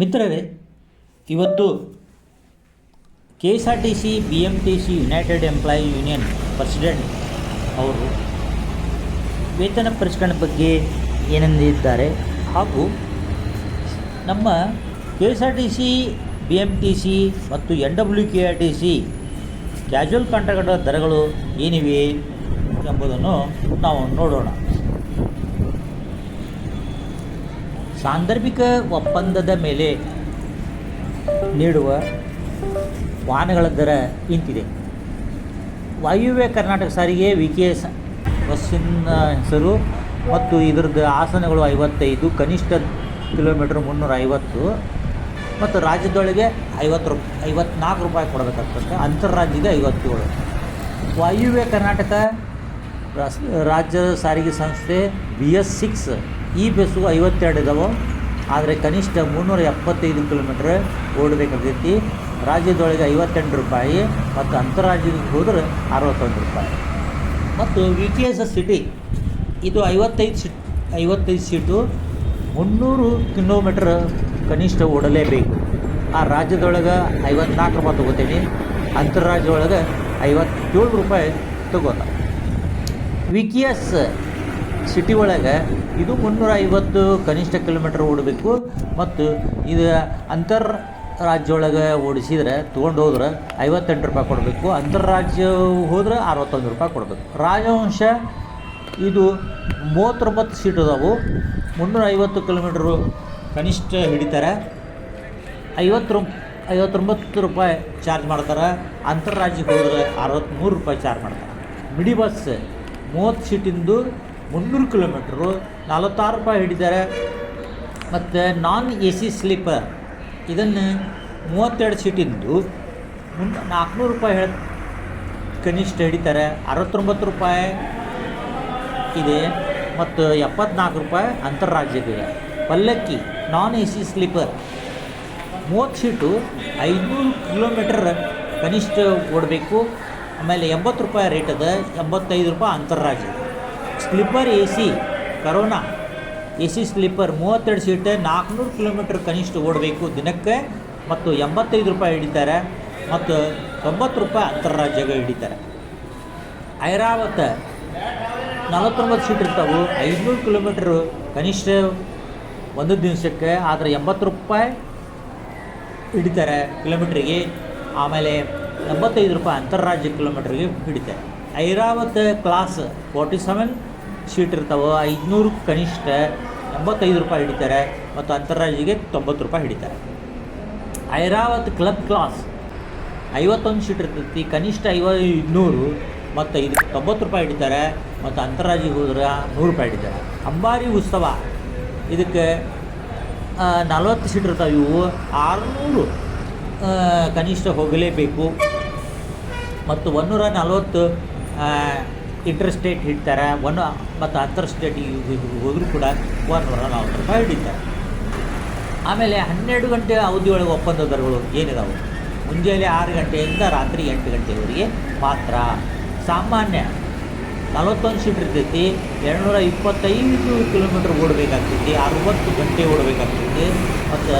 ಮಿತ್ರರೇ, ಇವತ್ತು K S R T C B M T C united employee union president ಅವರು ವೇತನ ಪರಿಷ್ಕರಣೆ ಬಗ್ಗೆ ಏನಂದಿದ್ದಾರೆ ಹಾಗೂ ನಮ್ಮ K S R T C B M T C ಮತ್ತು N W K R T C casual contractor ದರಗಳು ಏನಿವೆ ಎಂಬುದನ್ನು ನಾವು ನೋಡೋಣ. ಸಾಂದರ್ಭಿಕ ಒಪ್ಪಂದದ ಮೇಲೆ ನೀಡುವ ವಾಹನಗಳ ದರ ಇಂತಿದೆ. ವಾಯುವ್ಯ ಕರ್ನಾಟಕ ಸಾರಿಗೆ ವಿ ಕೆ ಎಸ್ ಬಸ್ಸಿನ ಹೆಸರು ಮತ್ತು ಇದರದ್ದು ಆಸನಗಳು ಐವತ್ತೈದು, ಕನಿಷ್ಠ ಕಿಲೋಮೀಟ್ರ್ ಮುನ್ನೂರ ಐವತ್ತು ಮತ್ತು ರಾಜ್ಯದೊಳಗೆ ಐವತ್ತು ರೂ ಐವತ್ನಾಲ್ಕು ರೂಪಾಯಿ ಕೊಡಬೇಕಾಗ್ತದೆ, ಅಂತರ್ರಾಜ್ಯದ ಐವತ್ತೇಳು. ವಾಯುವ್ಯ ಕರ್ನಾಟಕ ರಾಜ್ಯ ಸಾರಿಗೆ ಸಂಸ್ಥೆ ಬಿ ಎಸ್ ಸಿಕ್ಸ್ ಈ ಬಸ್ಸು ಐವತ್ತೆರಡು ಇದಾವೆ. ಆದರೆ ಕನಿಷ್ಠ ಮುನ್ನೂರ ಎಪ್ಪತ್ತೈದು ಕಿಲೋಮೀಟ್ರ್ ಓಡಬೇಕಾಗ್ತೈತಿ ರಾಜ್ಯದೊಳಗೆ ಐವತ್ತೆಂಟು ರೂಪಾಯಿ ಮತ್ತು ಅಂತರ್ರಾಜ್ಯಕ್ಕೆ ಹೋದ್ರೆ ಅರವತ್ತೊಂದು ರೂಪಾಯಿ. ಮತ್ತು ವಿ ಟಿ ಎಸ್ ಸಿಟಿ, ಇದು ಐವತ್ತೈದು ಸೀಟ್, ಐವತ್ತೈದು ಸೀಟು ಮುನ್ನೂರು ಕಿಲೋಮೀಟ್ರ್ ಕನಿಷ್ಠ ಓಡಲೇಬೇಕು. ಆ ರಾಜ್ಯದೊಳಗೆ ಐವತ್ನಾಲ್ಕು ರೂಪಾಯಿ ತೊಗೋತೀನಿ ಅಂತರ್ರಾಜ್ಯದೊಳಗೆ ಐವತ್ತೇಳು ರೂಪಾಯಿ ತಗೋತ. ವಿ ಕೆ ಎಸ್ ಸಿಟಿ ಒಳಗೆ ಇದು ಮುನ್ನೂರ ಐವತ್ತು ಕನಿಷ್ಠ ಕಿಲೋಮೀಟ್ರ್ ಓಡಬೇಕು. ಮತ್ತು ಇದು ಅಂತರ್ ರಾಜ್ಯ ಒಳಗೆ ಓಡಿಸಿದ್ರೆ, ತೊಗೊಂಡು ಹೋದ್ರೆ ಐವತ್ತೆಂಟು ರೂಪಾಯಿ ಕೊಡಬೇಕು. ಅಂತರ್ರಾಜ್ಯ ಹೋದ್ರೆ ಅರವತ್ತೊಂದು ರೂಪಾಯಿ ಕೊಡಬೇಕು. ರಾಜವಂಶ ಇದು ಮೂವತ್ತೊಂಬತ್ತು ಸೀಟ್ ಅದಾವು. ಮುನ್ನೂರ ಐವತ್ತು ಕಿಲೋಮೀಟ್ರು ಕನಿಷ್ಠ ಹಿಡಿತಾರೆ. ಐವತ್ತು ಐವತ್ತೊಂಬತ್ತು ರೂಪಾಯಿ ಚಾರ್ಜ್ ಮಾಡ್ತಾರೆ. ಅಂತರ್ರಾಜ್ಯಕ್ಕೆ ಹೋದ್ರೆ ಅರವತ್ತ್ಮೂರು ರೂಪಾಯಿ ಚಾರ್ಜ್ ಮಾಡ್ತಾರೆ. ಮಿಡಿ ಬಸ್ ಮೂವತ್ತು ಸೀಟಿಂದು ಮುನ್ನೂರು ಕಿಲೋಮೀಟ್ರು, ನಲವತ್ತಾರು ರೂಪಾಯಿ ಹಿಡಿತಾರೆ ಮತ್ತು ನಾನ್ ಎ ಸಿ ಸ್ಲೀಪರ್ ಇದನ್ನು ಮೂವತ್ತೆರಡು ಸೀಟಿಂದು ಮುನ್ ನಾಲ್ಕುನೂರು ರೂಪಾಯಿ ಹೇಳ, ಕನಿಷ್ಠ ಹಿಡಿತಾರೆ. ಅರವತ್ತೊಂಬತ್ತು ರೂಪಾಯಿ ಇದೆ. ಮತ್ತು ಎಪ್ಪತ್ನಾಲ್ಕು ರೂಪಾಯಿ ಅಂತರರಾಜ್ಯದಿದೆ Pallakki non A C sleeper ಮೂವತ್ತು ಸೀಟು ಐನೂರು ಕಿಲೋಮೀಟರ್ ಕನಿಷ್ಠ ಓಡಬೇಕು. ಆಮೇಲೆ ಎಂಬತ್ತು ರೂಪಾಯಿ ರೇಟ್ ಅದ. ಎಂಬತ್ತೈದು ರೂಪಾಯಿ ಅಂತರ್ರಾಜ್ಯ sleeper A C Corona A C sleeper ಮೂವತ್ತೆರಡು ಸೀಟ್, ನಾಲ್ಕುನೂರು ಕಿಲೋಮೀಟ್ರ್ ಕನಿಷ್ಠ ಓಡಬೇಕು ದಿನಕ್ಕೆ ಮತ್ತು ಎಂಬತ್ತೈದು ರೂಪಾಯಿ ಹಿಡಿತಾರೆ ಮತ್ತು ತೊಂಬತ್ತು ರೂಪಾಯಿ ಅಂತರ್ರಾಜ್ಯಗೆ ಹಿಡಿತಾರೆ. ಐರಾವತ ನಲವತ್ತೊಂಬತ್ತು ಸೀಟ್ ಇರ್ತಾವೆ, ಐದುನೂರು ಕಿಲೋಮೀಟ್ರ್ ಕನಿಷ್ಠ ಒಂದು ದಿವಸಕ್ಕೆ, ಆದರೆ ಎಂಬತ್ತು ರೂಪಾಯಿ ಹಿಡಿತಾರೆ ಕಿಲೋಮೀಟ್ರಿಗೆ, ಆಮೇಲೆ ಎಂಬತ್ತೈದು ರೂಪಾಯಿ ಅಂತಾರಾಜ್ಯ ಕಿಲೋಮೀಟ್ರಿಗೆ ಹಿಡಿತಾರೆ. Airavat class forty seven seat ಇರ್ತಾವೆ ಐದುನೂರು ಕನಿಷ್ಠ ಎಂಬತ್ತೈದು ರೂಪಾಯಿ ಹಿಡಿತಾರೆ ಮತ್ತು ಅಂತಾರಾಜ್ಯಗೆ ತೊಂಬತ್ತು ರೂಪಾಯಿ ಹಿಡಿತಾರೆ. ಐರಾವತ್ ಕ್ಲಬ್ ಕ್ಲಾಸ್, ಐವತ್ತೊಂದು ಸೀಟ್ ಇರ್ತೈತಿ, ಕನಿಷ್ಠ ಐವೈದುನೂರು ಮತ್ತು ಇದು ತೊಂಬತ್ತು ರೂಪಾಯಿ ಹಿಡಿತಾರೆ ಮತ್ತು ಅಂತಾರಾಜ್ಯಕ್ಕೆ ಹೋದ್ರೆ ನೂರು ರೂಪಾಯಿ ಹಿಡಿತಾರೆ. ಅಂಬಾರಿ ಉತ್ಸವ, ಇದಕ್ಕೆ ನಲ್ವತ್ತು ಸೀಟ್ ಇರ್ತಾವೆ ಇವು, ಆರುನೂರು ಕನಿಷ್ಠ ಹೋಗಲೇಬೇಕು. ಮತ್ತು ಒಂದೂರ ನಲ್ವತ್ತು ಇಂಟರ್ ಸ್ಟೇಟ್ ಹಿಡ್ತಾರೆ, ಒನ್ ಮತ್ತು ಅಂತರ್ ಸ್ಟೇಟ್ ಹೋದರೂ ಕೂಡ ಒಂದೂರ ನಲ್ವತ್ತು ರೂಪಾಯಿ ಹಿಡಿತಾರೆ. ಆಮೇಲೆ ಹನ್ನೆರಡು ಗಂಟೆ ಅವಧಿಯೊಳಗೆ ಒಪ್ಪಂದ ದರಗಳು ಏನಿದಾವೆ? ಮುಂಜಾನೆ ಆರು ಗಂಟೆಯಿಂದ ರಾತ್ರಿ ಎಂಟು ಗಂಟೆವರೆಗೆ ಮಾತ್ರ. ಸಾಮಾನ್ಯ ನಲವತ್ತೊಂದು ಸೀಟ್ ಇರ್ತೈತಿ, ಎರಡುನೂರ ಇಪ್ಪತ್ತೈದು ಕಿಲೋಮೀಟ್ರ್ ಓಡಬೇಕಾಗ್ತೈತಿ, ಅರುವತ್ತು ಗಂಟೆ ಓಡಬೇಕಾಗ್ತೈತಿ, ಮತ್ತು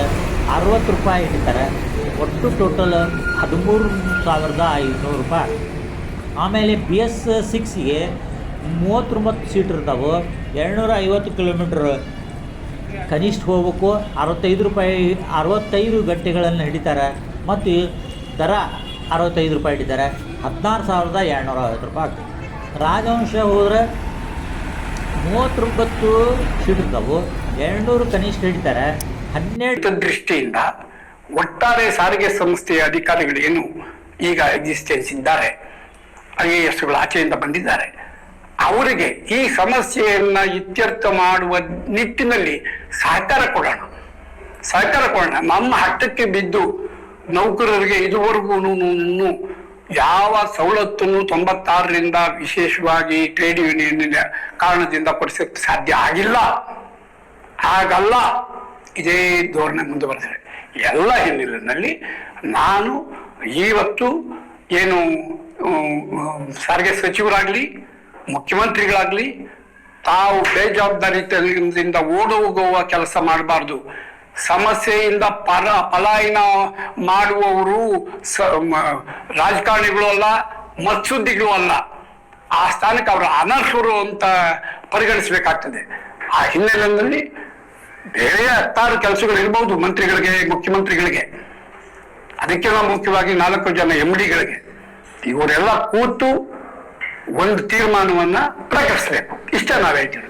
ಅರುವತ್ತು ರೂಪಾಯಿ ಹಿಡಿತಾರೆ. ಒಟ್ಟು ಟೋಟಲ್ ಹದಿಮೂರು ಸಾವಿರದ ಐದುನೂರು ರೂಪಾಯಿ. ಆಮೇಲೆ ಬಿ ಎಸ್ ಸಿಕ್ಸ್ಗೆ ಮೂವತ್ತೊಂಬತ್ತು ಸೀಟ್ ಇರ್ತಾವೆ. ಎರಡುನೂರ ಐವತ್ತು ಕಿಲೋಮೀಟ್ರ್ ಕನಿಷ್ಠ ಹೋಗ್ಬೇಕು. ಅರವತ್ತೈದು ರೂಪಾಯಿ, ಅರವತ್ತೈದು ಗಂಟೆಗಳನ್ನು ಹಿಡಿತಾರೆ ಮತ್ತು ದರ ಅರವತ್ತೈದು ರೂಪಾಯಿ ಹಿಡಿತಾರೆ ಹದಿನಾರು ಸಾವಿರದ ಎರಡುನೂರ ಐವತ್ತು ರೂಪಾಯಿ ಆಗ್ತದೆ. ರಾಜವಂಶ ಹೋದರೆ ಮೂವತ್ತೊಂಬತ್ತು ಸೀಟ್ ಇರ್ತಾವೆ. ಎರಡುನೂರು ಕನಿಷ್ಠ ಹಿಡಿತಾರೆ ಹನ್ನೆರಡು ದೃಷ್ಟಿಯಿಂದ ಒಟ್ಟಾರೆ ಸಾರಿಗೆ ಸಂಸ್ಥೆಯ ಅಧಿಕಾರಿಗಳೇನು ಈಗ ಎಕ್ಸಿಸ್ಟೆನ್ಸ್ ಇದ್ದಾರೆ. ಐ ಎ ಎಸ್ಗಳು ಆಚೆಯಿಂದ ಬಂದಿದ್ದಾರೆ. ಅವರಿಗೆ ಈ ಸಮಸ್ಯೆಯನ್ನ ಇತ್ಯರ್ಥ ಮಾಡುವ ನಿಟ್ಟಿನಲ್ಲಿ ಸಹಕಾರ ಕೊಡೋಣ. ಸಹಕಾರ ಕೊಡೋಣ. ನಮ್ಮ ಹಟ್ಟಕ್ಕೆ ಬಿದ್ದು ನೌಕರರಿಗೆ ಇದುವರೆಗೂ ಯಾವ ಸವಲತ್ತನ್ನು ತೊಂಬತ್ತಾರರಿಂದ ವಿಶೇಷವಾಗಿ ಟ್ರೇಡ್ ಯೂನಿಯನ್ ಕಾರಣದಿಂದ ಕೊಡಿಸಕ್ಕೆ ಸಾಧ್ಯ ಆಗಿಲ್ಲ. ಹಾಗಲ್ಲ. ಇದೇ ಧೋರಣೆ ಮುಂದುವರೆದರೆ ಎಲ್ಲ ಹಿನ್ನೆಲೆಯಲ್ಲಿ ನಾನು ಇವತ್ತು ಏನು ಸಾರಿಗೆ ಸಚಿವರಾಗ್ಲಿ, ಮುಖ್ಯಮಂತ್ರಿಗಳಾಗ್ಲಿ, ತಾವು ಬೇಜವಾಬ್ದಾರಿತನದಿಂದ ಓಡೋಗುವ ಕೆಲಸ ಮಾಡಬಾರ್ದು. ಸಮಸ್ಯೆಯಿಂದ ಪರ ಪಲಾಯನ ಮಾಡುವವರು ಸ ರಾಜಕಾರಣಿಗಳು ಅಲ್ಲ ಮತ್ಸುದ್ದಿಗಳು ಅಲ್ಲ. ಆ ಸ್ಥಾನಕ್ಕೆ ಅವರು ಅನರ್ಹರು ಅಂತ ಪರಿಗಣಿಸಬೇಕಾಗ್ತದೆ. ಆ ಹಿನ್ನೆಲೆಯಲ್ಲಿ ಬೇರೆ ಹತ್ತಾರು ಕೆಲಸಗಳು ಇರಬಹುದು ಮಂತ್ರಿಗಳಿಗೆ, ಮುಖ್ಯಮಂತ್ರಿಗಳಿಗೆ. ಅದಕ್ಕೆಲ್ಲ ಮುಖ್ಯವಾಗಿ ನಾಲ್ಕು ಜನ ಎಂ ಡಿಗಳಿಗೆ ಇವರೆಲ್ಲ ಕೂತು ಒಂದು ತೀರ್ಮಾನವನ್ನ ಪ್ರಕಟಿಸಬೇಕು. ಇಷ್ಟೇ ನಾವು ಹೇಳ್ತೀವಿ